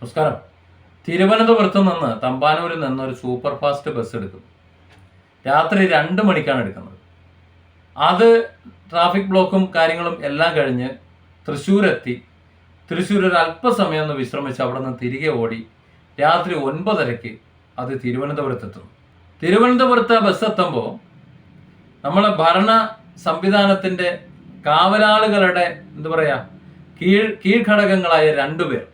നമസ്കാരം. തിരുവനന്തപുരത്ത് നിന്ന് തമ്പാനൂരിൽ നിന്ന് ഒരു സൂപ്പർ ഫാസ്റ്റ് ബസ് എടുക്കും. രാത്രി രണ്ട് മണിക്കാണ് എടുക്കുന്നത്. അത് ട്രാഫിക് ബ്ലോക്കും കാര്യങ്ങളും എല്ലാം കഴിഞ്ഞ് തൃശ്ശൂരെത്തി. തൃശ്ശൂർ ഒരു അല്പസമയം ഒന്ന് വിശ്രമിച്ച് അവിടെ നിന്ന് തിരികെ ഓടി രാത്രി ഒൻപതരയ്ക്ക് അത് തിരുവനന്തപുരത്തെത്തുന്നു. തിരുവനന്തപുരത്ത് ബസ് എത്തുമ്പോൾ നമ്മളെ ഭരണ സംവിധാനത്തിന്റെ കാവലാളുകളുടെ എന്താ പറയുക കീഴ് കീഴ്ഘടകങ്ങളായ രണ്ടുപേർ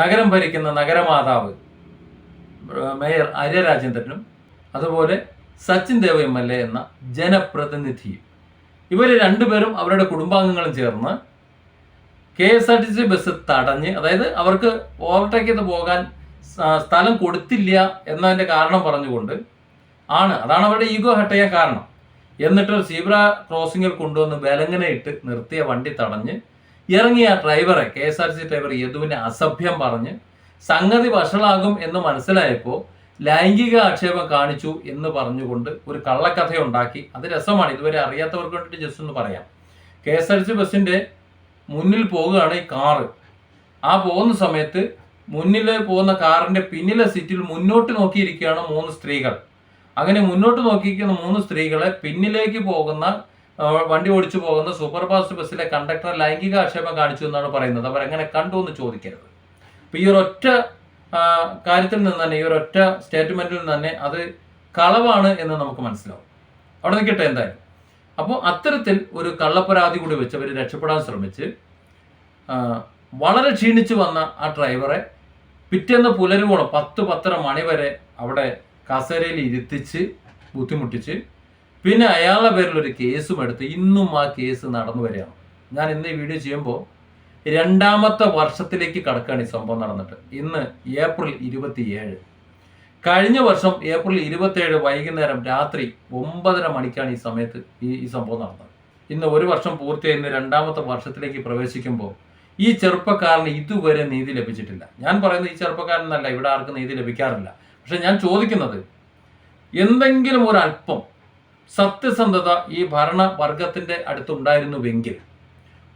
നഗരം ഭരിക്കുന്ന നഗരമാതാവ് മേയർ ആര്യ രാജേന്ദ്രനും അതുപോലെ Sachin Dev M L A എന്ന ജനപ്രതിനിധിയും. ഇവർ രണ്ടുപേരും അവരുടെ കുടുംബാംഗങ്ങളും ചേർന്ന് K S R T C bus തടഞ്ഞ് അതായത് അവർക്ക് ഓവർടേക്ക് ചെയ്ത് പോകാൻ സ്ഥലം കൊടുത്തില്ല എന്നതിന്റെ കാരണം പറഞ്ഞുകൊണ്ട് ആണ്. അതാണ് അവരുടെ ഈഗോ ഹട്ട് ചെയ്യാൻ കാരണം. എന്നിട്ട് സീബ്ര ക്രോസിംഗിൽ കൊണ്ടുവന്ന് വിലങ്ങനയിട്ട് നിർത്തിയ വണ്ടി തടഞ്ഞ് ഇറങ്ങിയ ഡ്രൈവറെ K S R C driver യദുവിനെ അസഭ്യം പറഞ്ഞ് സംഗതി വഷളാകും എന്ന് മനസ്സിലായപ്പോൾ ലൈംഗിക ആക്ഷേപം കാണിച്ചു എന്ന് പറഞ്ഞുകൊണ്ട് ഒരു കള്ളക്കഥ ഉണ്ടാക്കി അത് രസമാണ്. ഇതുവരെ അറിയാത്തവർക്ക് വേണ്ടിയിട്ട് ജസ്റ്റ് ഒന്ന് പറയാം. കെ എസ് ആർ സി ബസ്സിന്റെ മുന്നിൽ പോവുകയാണ് ഈ കാറ്. ആ പോകുന്ന സമയത്ത് മുന്നിൽ പോകുന്ന കാറിന്റെ പിന്നിലെ സീറ്റിൽ മുന്നോട്ട് നോക്കിയിരിക്കുകയാണ് മൂന്ന് സ്ത്രീകൾ. അങ്ങനെ മുന്നോട്ട് നോക്കിയിരിക്കുന്ന മൂന്ന് സ്ത്രീകളെ പിന്നിലേക്ക് പോകുന്ന വണ്ടി ഓടിച്ചു പോകുന്ന സൂപ്പർ ഫാസ്റ്റ് ബസ്സിലെ കണ്ടക്ടർ ലൈംഗിക ആക്ഷേപം കാണിച്ചു എന്നാണ് പറയുന്നത്. അവർ എങ്ങനെ കണ്ടു എന്ന് ചോദിക്കരുത്. അപ്പൊ ഈ ഒരൊറ്റ കാര്യത്തിൽ നിന്ന് തന്നെ ഈ ഒരൊറ്റ സ്റ്റേറ്റ്മെന്റിൽ നിന്ന് തന്നെ അത് കളവാണ് എന്ന് നമുക്ക് മനസ്സിലാവും. അവിടെ നിൽക്കട്ടെ എന്തായാലും. അപ്പോൾ അത്തരത്തിൽ ഒരു കള്ളപ്പരാതി കൂടി വെച്ച് അവർ രക്ഷപ്പെടാൻ ശ്രമിച്ച് വളരെ ക്ഷീണിച്ചു വന്ന ആ ഡ്രൈവറെ പിറ്റേന്ന് പുലരുവോളം പത്ത് പത്തര മണി വരെ അവിടെ കസേരയിൽ ഇരുത്തിച്ച് ബുദ്ധിമുട്ടിച്ച് പിന്നെ അയാളുടെ പേരിൽ ഒരു കേസും എടുത്ത് ഇന്നും ആ കേസ് നടന്നു വരികയാണ്. ഞാൻ ഇന്ന് ഈ വീഡിയോ ചെയ്യുമ്പോൾ രണ്ടാമത്തെ വർഷത്തിലേക്ക് കടക്കുകയാണ് ഈ സംഭവം നടന്നിട്ട്. ഇന്ന് ഏപ്രിൽ ഇരുപത്തിയേഴ്. കഴിഞ്ഞ വർഷം ഏപ്രിൽ ഇരുപത്തിയേഴ് വൈകുന്നേരം രാത്രി ഒമ്പതര മണിക്കാണ് ഈ സമയത്ത് ഈ ഈ സംഭവം നടന്നത്. ഇന്ന് ഒരു വർഷം പൂർത്തിയായി ഇന്ന് രണ്ടാമത്തെ വർഷത്തിലേക്ക് പ്രവേശിക്കുമ്പോൾ ഈ ചെറുപ്പക്കാരന് ഇതുവരെ നീതി ലഭിച്ചിട്ടില്ല. ഞാൻ പറയുന്നത് ഈ ചെറുപ്പക്കാരനല്ല ഇവിടെ ആർക്കും നീതി ലഭിക്കാറില്ല. പക്ഷെ ഞാൻ ചോദിക്കുന്നത് എന്തെങ്കിലും ഒരു അല്പം സത്യസന്ധത ഈ ഭരണവർഗത്തിന്റെ അടുത്തുണ്ടായിരുന്നുവെങ്കിൽ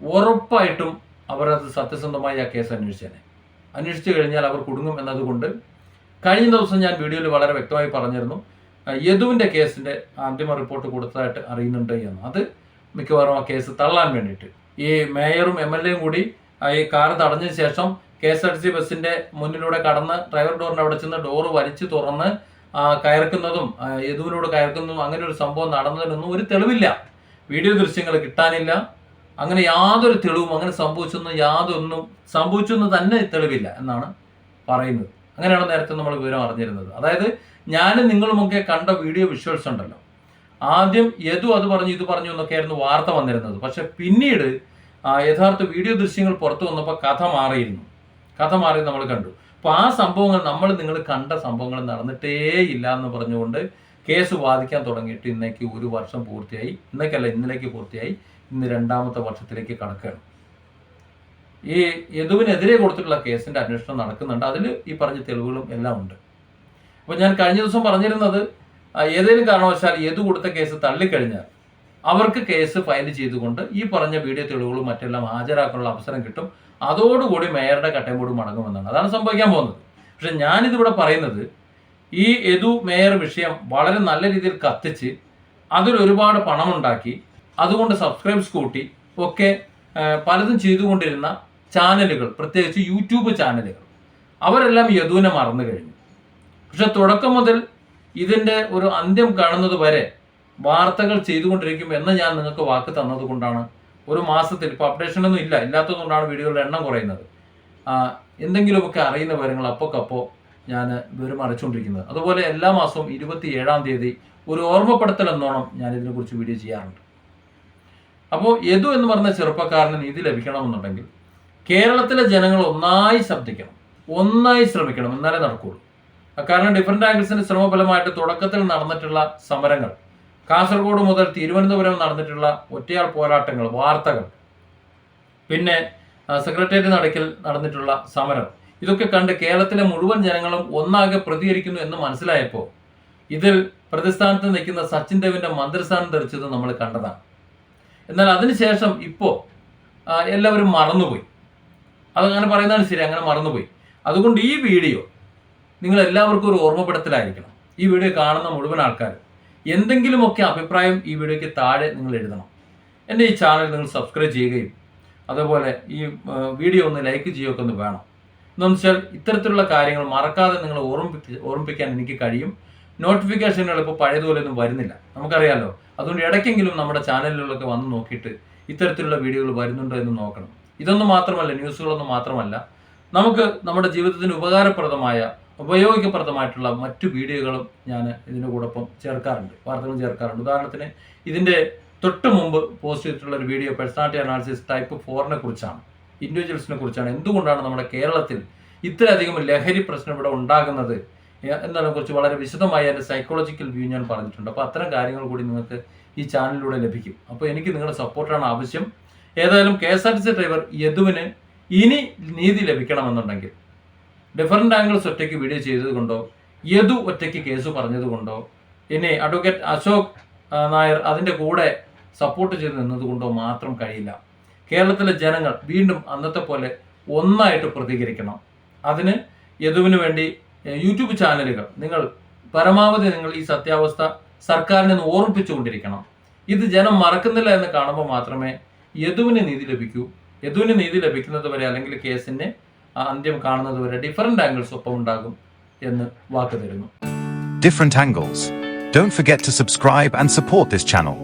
ഉറപ്പായിട്ടും അവരത് സത്യസന്ധമായി ആ കേസ് അന്വേഷിച്ചേനെ. അന്വേഷിച്ചു കഴിഞ്ഞാൽ അവർ കുടുങ്ങും എന്നതുകൊണ്ട് കഴിഞ്ഞ ദിവസം ഞാൻ വീഡിയോയിൽ വളരെ വ്യക്തമായി പറഞ്ഞിരുന്നു യദുവിന്റെ കേസിന്റെ അന്തിമ റിപ്പോർട്ട് കൊടുത്തതായിട്ട് അറിയുന്നുണ്ട് എന്ന്. അത് മിക്കവാറും ആ കേസ് തള്ളാൻ വേണ്ടിയിട്ട്. ഈ മേയറും എം എൽ എയും കൂടി ഈ കാർ തടഞ്ഞതിന് ശേഷം K S R T C ബസ്സിന്റെ മുന്നിലൂടെ കടന്ന് ഡ്രൈവർ ഡോറിന്റെ അവിടെ ചെന്ന് ഡോറ് വലിച്ചു തുറന്ന് കയർക്കുന്നതും യദുവിനോട് കയർക്കുന്നതും അങ്ങനെ ഒരു സംഭവം നടന്നതിനൊന്നും ഒരു തെളിവില്ല. വീഡിയോ ദൃശ്യങ്ങൾ കിട്ടാനില്ല. അങ്ങനെ യാതൊരു തെളിവും അങ്ങനെ സംഭവിച്ചൊന്നും യാതൊന്നും സംഭവിച്ചെന്ന് തന്നെ തെളിവില്ല എന്നാണ് പറയുന്നത്. അങ്ങനെയാണ് നേരത്തെ നമ്മൾ വിവരം അറിഞ്ഞിരുന്നത്. അതായത് ഞാൻ നിങ്ങളുമൊക്കെ കണ്ട വീഡിയോ വിഷ്വൽസ് ഉണ്ടല്ലോ ആദ്യം യദു അത് പറഞ്ഞു ഇത് പറഞ്ഞു എന്നൊക്കെയായിരുന്നു വാർത്ത വന്നിരുന്നത്. പക്ഷെ പിന്നീട് യഥാർത്ഥ വീഡിയോ ദൃശ്യങ്ങൾ പുറത്തു വന്നപ്പോൾ കഥ മാറിയിരുന്നു. കഥ മാറി നമ്മൾ കണ്ടു. അപ്പോൾ ആ സംഭവങ്ങൾ നമ്മൾ നിങ്ങൾ കണ്ട സംഭവങ്ങൾ നടന്നിട്ടേ ഇല്ല എന്ന് പറഞ്ഞുകൊണ്ട് കേസ് വാദിക്കാൻ തുടങ്ങിയിട്ട് ഇന്നേക്ക് ഒരു വർഷം പൂർത്തിയായി. ഇന്നേക്കല്ല ഇന്നലേക്ക് പൂർത്തിയായി. ഇന്ന് രണ്ടാമത്തെ വർഷത്തിലേക്ക് കടക്കുകയാണ്. ഈ യദുവിനെതിരെ കൊടുത്തിട്ടുള്ള കേസിന്റെ അന്വേഷണം നടക്കുന്നുണ്ട്. അതിൽ ഈ പറഞ്ഞ തെളിവുകളും എല്ലാം ഉണ്ട്. അപ്പോൾ ഞാൻ കഴിഞ്ഞ ദിവസം പറഞ്ഞിരുന്നത് ഏതെങ്കിലും കാരണവശാൽ യദു കൊടുത്ത കേസ് തള്ളിക്കഴിഞ്ഞാൽ അവർക്ക് കേസ് ഫയൽ ചെയ്തുകൊണ്ട് ഈ പറഞ്ഞ വീഡിയോ തെളിവുകളും മറ്റെല്ലാം ഹാജരാക്കാനുള്ള അവസരം കിട്ടും. അതോടുകൂടി മേയറുടെ കട്ടയമ്പോട് മടങ്ങുമെന്നാണ് അതാണ് സംഭവിക്കാൻ പോകുന്നത്. പക്ഷെ ഞാനിതിവിടെ പറയുന്നത് ഈ യദു മേയർ വിഷയം വളരെ നല്ല രീതിയിൽ കത്തിച്ച് അതിൽ ഒരുപാട് പണമുണ്ടാക്കി അതുകൊണ്ട് സബ്സ്ക്രൈബ്സ് കൂട്ടി ഒക്കെ പലതും ചെയ്തുകൊണ്ടിരുന്ന ചാനലുകൾ പ്രത്യേകിച്ച് യൂട്യൂബ് ചാനലുകൾ അവരെല്ലാം യദുവിനെ മറന്നു കഴിഞ്ഞു. പക്ഷെ തുടക്കം മുതൽ ഇതിന്റെ ഒരു അന്ത്യം കാണുന്നത് വരെ വാർത്തകൾ ചെയ്തുകൊണ്ടിരിക്കും എന്ന് ഞാൻ നിങ്ങൾക്ക് വാക്ക് തന്നത് കൊണ്ടാണ് ഒരു മാസത്തിൽ ഇപ്പോൾ അപ്ഡേഷൻ ഒന്നും ഇല്ല. ഇല്ലാത്തതുകൊണ്ടാണ് വീഡിയോകളുടെ എണ്ണം കുറയുന്നത്. എന്തെങ്കിലുമൊക്കെ അറിയുന്ന വിവരങ്ങൾ അപ്പോക്കപ്പോൾ ഞാൻ വിവരം അടച്ചുകൊണ്ടിരിക്കുന്നത് അതുപോലെ എല്ലാ മാസവും ഇരുപത്തി ഏഴാം തീയതി ഒരു ഓർമ്മപ്പെടുത്തൽ എന്നോണം ഞാൻ ഇതിനെക്കുറിച്ച് വീഡിയോ ചെയ്യാറുണ്ട്. അപ്പോൾ യദു എന്ന് പറഞ്ഞ ചെറുപ്പക്കാരന് നീതി ലഭിക്കണമെന്നുണ്ടെങ്കിൽ കേരളത്തിലെ ജനങ്ങൾ ഒന്നായി ശബ്ദിക്കണം ഒന്നായി ശ്രമിക്കണം. എന്നാലേ നടക്കുകയുള്ളൂ കാരണം ഡിഫറെന്റ് ആംഗിൾസിന്റെ ശ്രമഫലമായിട്ട് തുടക്കത്തിൽ നടന്നിട്ടുള്ള സമരങ്ങൾ കാസർഗോഡ് മുതൽ തിരുവനന്തപുരം നടന്നിട്ടുള്ള ഒറ്റയാൾ പോരാട്ടങ്ങൾ വാർത്തകൾ. പിന്നെ സെക്രട്ടേറിയറ്റ് നടക്കിൽ നടന്നിട്ടുള്ള സമരം. ഇതൊക്കെ കണ്ട് കേരളത്തിലെ മുഴുവൻ ജനങ്ങളും ഒന്നാകെ പ്രതികരിക്കുന്നു എന്ന് മനസ്സിലായപ്പോൾ ഇതിൽ പ്രതിസ്ഥാനത്ത് നിൽക്കുന്ന സച്ചിൻ ദേവിന്റെ മന്ത്രിസ്ഥാനം ധരിച്ചത് നമ്മൾ കണ്ടതാണ്. എന്നാൽ അതിനുശേഷം ഇപ്പോൾ എല്ലാവരും മറന്നുപോയി. അതങ്ങനെ പറയുന്നതാണ് ശരി അങ്ങനെ മറന്നുപോയി. അതുകൊണ്ട് ഈ വീഡിയോ നിങ്ങൾ എല്ലാവർക്കും ഒരു ഓർമ്മപ്പെടുത്തലായിരിക്കണം. ഈ വീഡിയോ കാണുന്ന മുഴുവൻ ആൾക്കാർ എന്തെങ്കിലുമൊക്കെ അഭിപ്രായം ഈ വീഡിയോയ്ക്ക് താഴെ നിങ്ങൾ എഴുതണം. എന്റെ ഈ ചാനൽ നിങ്ങൾ സബ്സ്ക്രൈബ് ചെയ്യുകയും അതുപോലെ ഈ വീഡിയോ ഒന്ന് ലൈക്ക് ചെയ്യുകയൊക്കെ ഒന്ന് വേണം. എന്നു വെച്ചാൽ ഇത്തരത്തിലുള്ള കാര്യങ്ങൾ മറക്കാതെ നിങ്ങൾ ഓർമ്മിപ്പിച്ച് ഓർമ്മിപ്പിക്കാൻ എനിക്ക് കഴിയും. നോട്ടിഫിക്കേഷനുകൾ ഇപ്പോൾ പഴയതുപോലെ ഒന്നും വരുന്നില്ല. നമുക്കറിയാമല്ലോ അതുകൊണ്ട് ഇടയ്ക്കെങ്കിലും നമ്മുടെ ചാനലുകളൊക്കെ വന്ന് നോക്കിയിട്ട് ഇത്തരത്തിലുള്ള വീഡിയോകൾ വരുന്നുണ്ടോ എന്ന് നോക്കണം. ഇതൊന്നും മാത്രമല്ല ന്യൂസുകളൊന്നും മാത്രമല്ല. നമുക്ക് നമ്മുടെ ജീവിതത്തിന് ഉപകാരപ്രദമായ ഉപയോഗപ്രദമായിട്ടുള്ള മറ്റു വീഡിയോകളും ഞാൻ ഇതിന്റെ കൂടൊപ്പം ചേർക്കാറുണ്ട്. വാർത്തകളും ചേർക്കാറുണ്ട്. ഉദാഹരണത്തിന് ഇതിന്റെ തൊട്ട് മുമ്പ് പോസ്റ്റ് ചെയ്തിട്ടുള്ള ഒരു വീഡിയോ പേഴ്സണാലിറ്റി അനാലിസിസ് ടൈപ്പ് ഫോറിനെ കുറിച്ചാണ്. ഇൻഡിവിജ്വൽസിനെ കുറിച്ചാണ്. എന്തുകൊണ്ടാണ് നമ്മുടെ കേരളത്തിൽ ഇത്രയധികം ലഹരി പ്രശ്നം ഇവിടെ ഉണ്ടാകുന്നത്? എന്നതിനെ കുറിച്ച് വളരെ വിശദമായി എന്റെ സൈക്കോളജിക്കൽ വ്യൂ ഞാൻ പറഞ്ഞിട്ടുണ്ട്. അപ്പോൾ അത്തരം കാര്യങ്ങൾ കൂടി നിങ്ങൾക്ക് ഈ ചാനലിലൂടെ ലഭിക്കും. അപ്പോൾ എനിക്ക് നിങ്ങളുടെ സപ്പോർട്ടാണ് ആവശ്യം. ഏതായാലും K S R T C driver യദുവിന് ഇനി നീതി ലഭിക്കണമെന്നുണ്ടെങ്കിൽ ഡിഫറന്റ് ആംഗിൾസ് ഒറ്റയ്ക്ക് വീഡിയോ ചെയ്തതുകൊണ്ടോ യദു ഒറ്റയ്ക്ക് കേസ് പറഞ്ഞതുകൊണ്ടോ ഇനി അഡ്വക്കേറ്റ് അശോക് നായർ അതിന്റെ കൂടെ സപ്പോർട്ട് ചെയ്ത് നിന്നതുകൊണ്ടോ മാത്രം കഴിയില്ല. കേരളത്തിലെ ജനങ്ങൾ വീണ്ടും അന്നത്തെ പോലെ ഒന്നായിട്ട് പ്രതികരിക്കണം. അതിന് യദുവിന് വേണ്ടി യൂട്യൂബ് ചാനലുകൾ നിങ്ങൾ പരമാവധി നിങ്ങൾ ഈ സത്യാവസ്ഥ സർക്കാരിനെ ഓർമ്മിപ്പിച്ചുകൊണ്ടിരിക്കണം. ഇത് ജനം മറക്കുന്നില്ല എന്ന് കാണുമ്പോൾ മാത്രമേ യദുവിന് നീതി ലഭിക്കൂ. യദുവിന് നീതി ലഭിക്കുന്നത് വരെ അല്ലെങ്കിൽ കേസിന്റെ ആ അന്ത്യം കാണുന്നത് വരെ ഡിഫറെന്റ് ആംഗിൾസ് ഒപ്പം ഉണ്ടാകും എന്ന് വാക്ക് തരുന്നു. Different angles don't forget to subscribe and support this channel